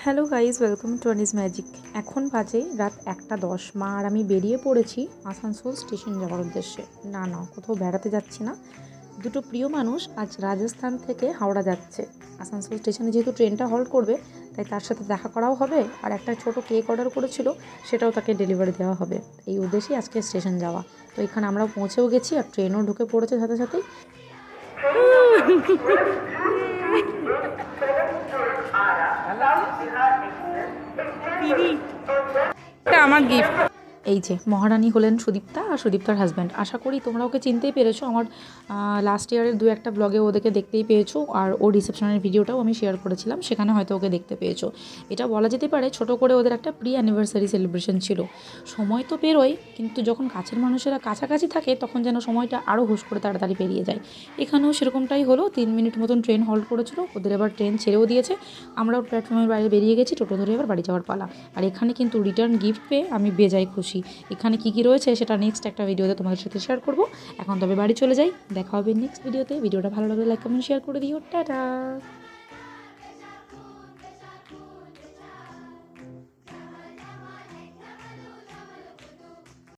Hello guys welcome to Anis magic এখন বাজে রাত একটা দশ মা আর আমি বেরিয়ে পড়েছি আসানসোল স্টেশন যাওয়ার উদ্দেশ্যে না না কোথাও বেড়াতে যাচ্ছি না দুটো প্রিয় মানুষ আজ রাজস্থান থেকে হাওড়া যাচ্ছে আসানসোল স্টেশনে যেহেতু ট্রেনটা হল্ট করবে তাই তার সাথে দেখা করাও হবে আর একটা ছোট কেক অর্ডার করেছিল সেটাও তাকে ডেলিভারি দেওয়া হবে এই উদ্দেশ্যেই আজকে স্টেশন যাওয়া তো এখানে আমরা পৌঁছেও গেছি আর ট্রেনও ঢুকে পড়েছে সাথে সাথেই এটা আমার গিফট এই যে মহারানী হলেন সুদীপ্তা আর সুদীপ্তার হাজব্যান্ড আশা করি তোমরা ওকে চিনতেই পেরেছ। আমার লাস্ট ইয়ারের দু একটা ব্লগে ওদেরকে দেখতেই পেয়েছ আর ও রিসেপশনের ভিডিওটাও আমি শেয়ার করেছিলাম, সেখানে হয়তো ওকে দেখতে পেয়েছ। এটা বলা যেতে পারে ছোট করে ওদের একটা প্রি অ্যানিভার্সারি সেলিব্রেশন ছিল। সময় তো পেরোয় কিন্তু যখন কাছের মানুষেরা কাছাকাছি থাকে, তখন যেন সময়টা আরও হুশ করে তাড়াতাড়ি পেরিয়ে যায়। এখানেও সেরকমটাই হলো, তিন মিনিট মতন ট্রেন হল্ট করেছিল, ওদের এবার ট্রেন ছেড়েও দিয়েছে। আমরাও প্ল্যাটফর্মের বাইরে বেরিয়ে গেছি, টোটো ধরে এবার বাড়ি যাওয়ার পালা। আর এখানে কিন্তু রিটার্ন গিফট পেয়ে আমি বেজায় খুশি। এখানে কি কি রয়েছে সেটা নেক্সট একটা ভিডিওতে তোমাদের সাথে শেয়ার করব। এখন তবে বাড়ি চলে যাই। দেখা হবে নেক্সট ভিডিওতে ভিডিওটা ভালো লাগলে লাইক কমেন্ট শেয়ার করে দিও। টাটা!